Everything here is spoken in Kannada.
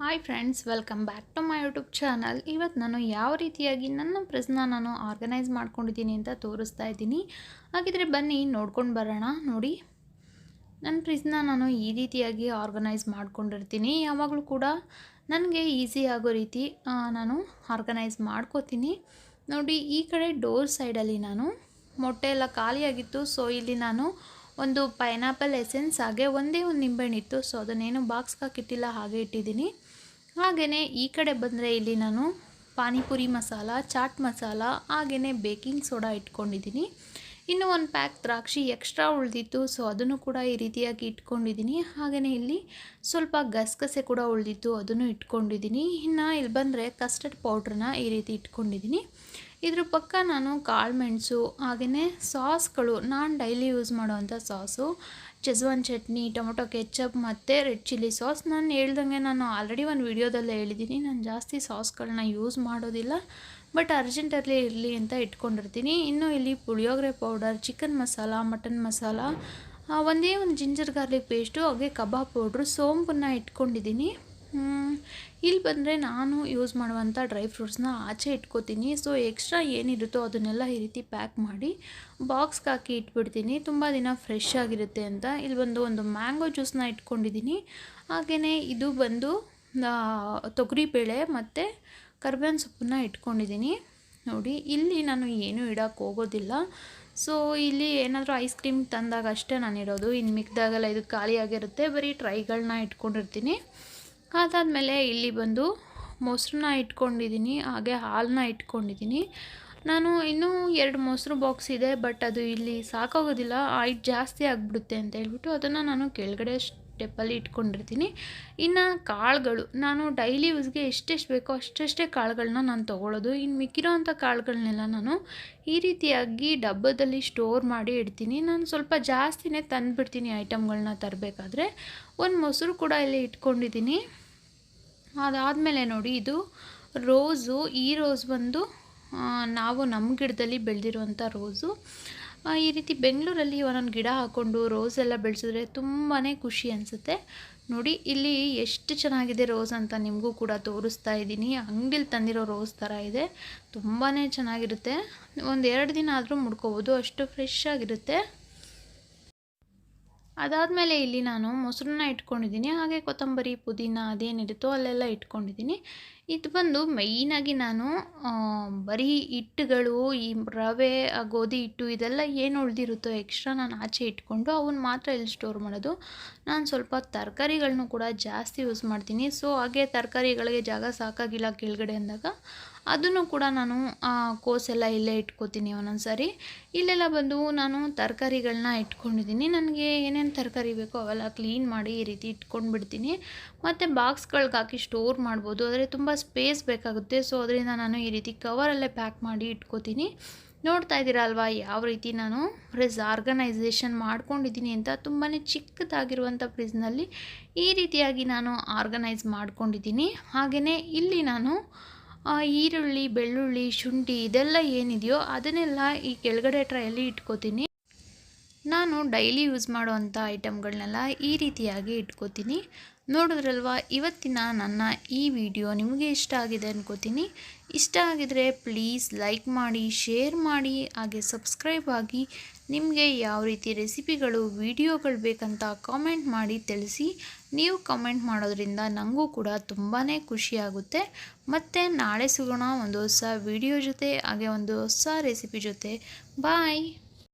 Hi friends welcome back to my YouTube channel ಇವತ್ತು ನಾನು ಯಾವ ರೀತಿಯಾಗಿ ನನ್ನ ಪ್ರೆಸ್ನ ನಾನು ಆರ್ಗನೈಸ್ ಮಾಡ್ಕೊಂಡಿದ್ದೀನಿ ಅಂತ ತೋರಿಸ್ತಾ ಇದ್ದೀನಿ. ಹಾಗಿದ್ರೆ ಬನ್ನಿ ನೋಡ್ಕೊಂಡು ಬರೋಣ, ನೋಡಿ. ನನ್ನ ಪ್ರಿಸ್ನ ನಾನು ಈ ರೀತಿಯಾಗಿ ಆರ್ಗನೈಸ್ ಮಾಡ್ಕೊಂಡಿರ್ತೀನಿ. ಯಾವಾಗಲೂ ಕೂಡ ನನಗೆ ಈಸಿ ಆಗೋ ರೀತಿ ನಾನು ಆರ್ಗನೈಸ್ ಮಾಡ್ಕೋತೀನಿ. ನೋಡಿ, ಈ ಕಡೆ ಡೋರ್ ಸೈಡಲ್ಲಿ ನಾನು ಮೊಟ್ಟೆ ಎಲ್ಲ ಖಾಲಿಯಾಗಿತ್ತು. ಸೊ ಇಲ್ಲಿ ನಾನು ಒಂದು ಪೈನಾಪಲ್ ಎಸೆನ್ಸ್ ಹಾಗೆ ಒಂದೇ ಒಂದು ನಿಂಬೆಹಣ್ಣಿತ್ತು. ಸೊ ಅದನ್ನೇನು ಬಾಕ್ಸ್ಗೆ ಹಾಕಿಟ್ಟಿಲ್ಲ, ಹಾಗೆ ಇಟ್ಟಿದ್ದೀನಿ. ಹಾಗೆಯೇ ಈ ಕಡೆ ಬಂದರೆ ಇಲ್ಲಿ ನಾನು ಪಾನಿಪುರಿ ಮಸಾಲ, ಚಾಟ್ ಮಸಾಲ ಹಾಗೆಯೇ ಬೇಕಿಂಗ್ ಸೋಡಾ ಇಟ್ಕೊಂಡಿದ್ದೀನಿ. ಇನ್ನೂ ಒಂದು ಪ್ಯಾಕ್ ದ್ರಾಕ್ಷಿ ಎಕ್ಸ್ಟ್ರಾ ಉಳಿದಿತ್ತು ಸೊ ಅದನ್ನು ಕೂಡ ಈ ರೀತಿಯಾಗಿ ಇಟ್ಕೊಂಡಿದ್ದೀನಿ. ಹಾಗೆಯೇ ಇಲ್ಲಿ ಸ್ವಲ್ಪ ಗಸಗಸೆ ಕೂಡ ಉಳಿದಿತ್ತು, ಅದನ್ನು ಇಟ್ಕೊಂಡಿದ್ದೀನಿ. ಇನ್ನು ಇಲ್ಲಿ ಬಂದರೆ ಕಸ್ಟರ್ಡ್ ಪೌಡ್ರನ್ನ ಈ ರೀತಿ ಇಟ್ಕೊಂಡಿದ್ದೀನಿ. ಇದ್ರ ಪಕ್ಕ ನಾನು ಕಾಳು ಮೆಣಸು ಹಾಗೆಯೇ ಸಾಸ್ಗಳು, ನಾನು ಡೈಲಿ ಯೂಸ್ ಮಾಡೋವಂಥ sauce schezwan chutney, tomato ketchup ಮತ್ತು ರೆಡ್ ಚಿಲ್ಲಿ ಸಾಸ್. ನಾನು ಹೇಳ್ದಂಗೆ ನಾನು ಆಲ್ರೆಡಿ ಒಂದು ವೀಡಿಯೋದಲ್ಲೇ ಹೇಳಿದ್ದೀನಿ. ನಾನು ಜಾಸ್ತಿ ಸಾಸ್ಗಳನ್ನ ಯೂಸ್ ಮಾಡೋದಿಲ್ಲ, ಬಟ್ ಅರ್ಜೆಂಟಲ್ಲಿ ಇರಲಿ ಅಂತ ಇಟ್ಕೊಂಡಿರ್ತೀನಿ. ಇನ್ನು ಇಲ್ಲಿ puliyogare powder, chicken masala, mutton masala ಒಂದೇ ಒಂದು ಜಿಂಜರ್ ಗಾರ್ಲಿಕ್ ಪೇಸ್ಟು, ಹಾಗೆ ಕಬಾಬ್ ಪೌಡ್ರು, ಸೋಂಪನ್ನು ಇಟ್ಕೊಂಡಿದ್ದೀನಿ. ಇಲ್ಲಿ ಬಂದರೆ ನಾನು ಯೂಸ್ ಮಾಡುವಂಥ ಡ್ರೈ ಫ್ರೂಟ್ಸ್ನ ಆಚೆ ಇಟ್ಕೋತೀನಿ. ಸೊ ಎಕ್ಸ್ಟ್ರಾ ಏನಿರುತ್ತೋ ಅದನ್ನೆಲ್ಲ ಈ ರೀತಿ ಪ್ಯಾಕ್ ಮಾಡಿ ಬಾಕ್ಸ್ಗೆ ಹಾಕಿ ಇಟ್ಬಿಡ್ತೀನಿ. ತುಂಬ ದಿನ ಫ್ರೆಶ್ ಆಗಿರುತ್ತೆ ಅಂತ. ಇಲ್ಲಿ ಬಂದು ಒಂದು ಮ್ಯಾಂಗೋ ಜ್ಯೂಸ್ನ ಇಟ್ಕೊಂಡಿದ್ದೀನಿ ಹಾಗೆಯೇ ಇದು ಬಂದು ತೊಗರಿ ಬೇಳೆ ಮತ್ತು ಕರ್ಬೇವಿನ ಸೊಪ್ಪನ್ನ ಇಟ್ಕೊಂಡಿದ್ದೀನಿ ನೋಡಿ, ಇಲ್ಲಿ ನಾನು ಏನೂ ಇಡೋಕ್ಕೆ ಹೋಗೋದಿಲ್ಲ. ಸೊ ಇಲ್ಲಿ ಏನಾದರೂ ಐಸ್ ಕ್ರೀಮ್ ತಂದಾಗ ಅಷ್ಟೇ ನಾನು ಇಡೋದು ಇನ್ನು ಮಿಕ್ದಾಗೆಲ್ಲ ಇದು ಖಾಲಿಯಾಗಿರುತ್ತೆ. ಬರೀ ಟ್ರೈಗಳನ್ನ ಇಟ್ಕೊಂಡಿರ್ತೀನಿ. ಅದಾದಮೇಲೆ ಇಲ್ಲಿ ಬಂದು ಮೊಸರನ್ನ ಇಟ್ಕೊಂಡಿದ್ದೀನಿ, ಹಾಗೆ ಹಾಲನ್ನ ಇಟ್ಕೊಂಡಿದ್ದೀನಿ. ನಾನು ಇನ್ನೂ ಎರಡು ಮೊಸರು ಬಾಕ್ಸ್ ಇದೆ, ಬಟ್ ಅದು ಇಲ್ಲಿ ಸಾಕಾಗೋದಿಲ್ಲ, ಹೈಟ್ ಜಾಸ್ತಿ ಆಗಿಬಿಡುತ್ತೆ ಅಂತ ಹೇಳ್ಬಿಟ್ಟು ಅದನ್ನು ನಾನು ಕೆಳಗಡೆ ಸ್ಟೆಪ್ಪಲ್ಲಿ ಇಟ್ಕೊಂಡಿರ್ತೀನಿ. ಇನ್ನು ಕಾಳುಗಳು, ನಾನು ಡೈಲಿ ಯೂಸ್ಗೆ ಎಷ್ಟೆಷ್ಟು ಬೇಕೋ ಅಷ್ಟೆಷ್ಟೇ ಕಾಳುಗಳನ್ನ ನಾನು ತೊಗೊಳ್ಳೋದು. ಇನ್ನು ಮಿಕ್ಕಿರೋ ಅಂಥ ಕಾಳುಗಳನ್ನೆಲ್ಲ ನಾನು ಈ ರೀತಿಯಾಗಿ ಡಬ್ಬದಲ್ಲಿ ಸ್ಟೋರ್ ಮಾಡಿ ಇಡ್ತೀನಿ. ನಾನು ಸ್ವಲ್ಪ ಜಾಸ್ತಿನೇ ತಂದುಬಿಡ್ತೀನಿ ಐಟಮ್ಗಳನ್ನ ತರಬೇಕಾದ್ರೆ. ಒಂದು ಮೊಸರು ಕೂಡ ಇಲ್ಲಿ ಇಟ್ಕೊಂಡಿದ್ದೀನಿ. ಅದಾದಮೇಲೆ ನೋಡಿ ಇದು ರೋಸು, ಈ ರೋಸ್ ಬಂದು ನಾವು ನಮ್ಮ ಗಿಡದಲ್ಲಿ ಬೆಳೆದಿರುವಂಥ ರೋಸು. ಈ ರೀತಿ ಬೆಂಗಳೂರಲ್ಲಿ ಒಂದೊಂದು ಗಿಡ ಹಾಕ್ಕೊಂಡು ರೋಸ್ ಎಲ್ಲ ಬೆಳೆಸಿದ್ರೆ ತುಂಬಾ ಖುಷಿ ಅನಿಸುತ್ತೆ. ನೋಡಿ, ಇಲ್ಲಿ ಎಷ್ಟು ಚೆನ್ನಾಗಿದೆ ರೋಸ್ ಅಂತ ನಿಮಗೂ ಕೂಡ ತೋರಿಸ್ತಾ ಇದ್ದೀನಿ. ಅಂಗಡಿಲಿ ತಂದಿರೋ ರೋಸ್ ಥರ ಇದೆ. ತುಂಬಾ ಚೆನ್ನಾಗಿರುತ್ತೆ. ಒಂದು ಎರಡು ದಿನ ಆದರೂ ಮುಡ್ಕೋಬೋದು. ಅಷ್ಟು ಫ್ರೆಶ್ ಆಗಿರುತ್ತೆ. ಅದಾದಮೇಲೆ ಇಲ್ಲಿ ನಾನು ಮೊಸರನ್ನ ಇಟ್ಕೊಂಡಿದ್ದೀನಿ, ಹಾಗೆ ಕೊತ್ತಂಬರಿ, ಪುದೀನ ಅದೇನಿರುತ್ತೋ ಅಲ್ಲೆಲ್ಲ ಇಟ್ಕೊಂಡಿದ್ದೀನಿ. ಇದು ಬಂದು ಮೈನಾಗಿ ನಾನು ಬರೀ ಹಿಟ್ಟುಗಳು, ಈ ರವೆ ಗೋಧಿ ಹಿಟ್ಟು ಇದೆಲ್ಲ ಏನು ಉಳಿದಿರುತ್ತೋ ಎಕ್ಸ್ಟ್ರಾ ನಾನು ಆಚೆ ಇಟ್ಕೊಂಡು ಅವನ್ನ ಮಾತ್ರ ಇಲ್ಲಿ ಸ್ಟೋರ್ ಮಾಡೋದು. ನಾನು ಸ್ವಲ್ಪ ತರಕಾರಿಗಳನ್ನೂ ಕೂಡ ಜಾಸ್ತಿ ಯೂಸ್ ಮಾಡ್ತೀನಿ. ಸೊ ಹಾಗೆ ತರಕಾರಿಗಳಿಗೆ ಜಾಗ ಸಾಕಾಗಿಲ್ಲ ಕೆಳಗಡೆ ಅಂದಾಗ ಅದನ್ನು ಕೂಡ ನಾನು ಕೋಸೆಲ್ಲ ಇಲ್ಲೇ ಇಟ್ಕೋತೀನಿ ಒಂದೊಂದು ಸಾರಿ ಇಲ್ಲೆಲ್ಲ ಬಂದು ನಾನು ತರಕಾರಿಗಳನ್ನ ಇಟ್ಕೊಂಡಿದ್ದೀನಿ. ನನಗೆ ಏನೇನು ತರಕಾರಿ ಬೇಕೋ ಅವೆಲ್ಲ ಕ್ಲೀನ್ ಮಾಡಿ ಈ ರೀತಿ ಇಟ್ಕೊಂಡು ಬಿಡ್ತೀನಿ ಮತ್ತು ಬಾಕ್ಸ್ಗಳ್ಗೆ ಹಾಕಿ ಸ್ಟೋರ್ ಮಾಡ್ಬೋದು. ಆದರೆ ತುಂಬ ಸ್ಪೇಸ್ ಬೇಕಾಗುತ್ತೆ. ಸೊ ಅದರಿಂದ ನಾನು ಈ ರೀತಿ ಕವರಲ್ಲೇ ಪ್ಯಾಕ್ ಮಾಡಿ ಇಟ್ಕೋತೀನಿ. ನೋಡ್ತಾ ಇದ್ದೀರಾ ಅಲ್ವಾ ಯಾವ ರೀತಿ ನಾನು ಫ್ರಿಜ್ ಆರ್ಗನೈಸೇಷನ್ ಮಾಡ್ಕೊಂಡಿದ್ದೀನಿ ಅಂತ? ತುಂಬಾ ಚಿಕ್ಕದಾಗಿರುವಂಥ ಫ್ರಿಜ್ನಲ್ಲಿ ಈ ರೀತಿಯಾಗಿ ನಾನು ಆರ್ಗನೈಸ್ ಮಾಡ್ಕೊಂಡಿದ್ದೀನಿ. ಹಾಗೆಯೇ ಇಲ್ಲಿ ನಾನು ಈರುಳ್ಳಿ, ಬೆಳ್ಳುಳ್ಳಿ, ಶುಂಠಿ ಇದೆಲ್ಲ ಏನಿದೆಯೋ ಅದನ್ನೆಲ್ಲ ಈ ಕೆಳಗಡೆ ಟ್ರೈಯಲ್ಲಿ ಇಟ್ಕೋತೀನಿ. ನಾನು ಡೈಲಿ ಯೂಸ್ ಮಾಡುವಂಥ ಐಟಮ್ಗಳನ್ನೆಲ್ಲ ಈ ರೀತಿಯಾಗಿ ಇಟ್ಕೋತೀನಿ. ನೋಡಿದ್ರಲ್ವಾ, ಇವತ್ತಿನ ನನ್ನ ಈ ವಿಡಿಯೋ ನಿಮಗೆ ಇಷ್ಟ ಆಗಿದೆ ಅನ್ಕೋತೀನಿ. ಇಷ್ಟ ಆಗಿದರೆ ಪ್ಲೀಸ್ ಲೈಕ್ ಮಾಡಿ, ಶೇರ್ ಮಾಡಿ, ಹಾಗೆ ಸಬ್ಸ್ಕ್ರೈಬ್ ಆಗಿ ನಿಮಗೆ ಯಾವ ರೀತಿ ರೆಸಿಪಿಗಳು, ವಿಡಿಯೋಗಳು ಬೇಕಂತ ಕಾಮೆಂಟ್ ಮಾಡಿ ತಿಳಿಸಿ. ನೀವು ಕಾಮೆಂಟ್ ಮಾಡೋದ್ರಿಂದ ನನಗೂ ಕೂಡ ತುಂಬಾ ಖುಷಿಯಾಗುತ್ತೆ ಮತ್ತು ನಾಳೆ ಸಿಗೋಣ ಒಂದು ಹೊಸ ವಿಡಿಯೋ ಜೊತೆ, ಹಾಗೆ ಒಂದು ಹೊಸ ರೆಸಿಪಿ ಜೊತೆ. ಬಾಯ್!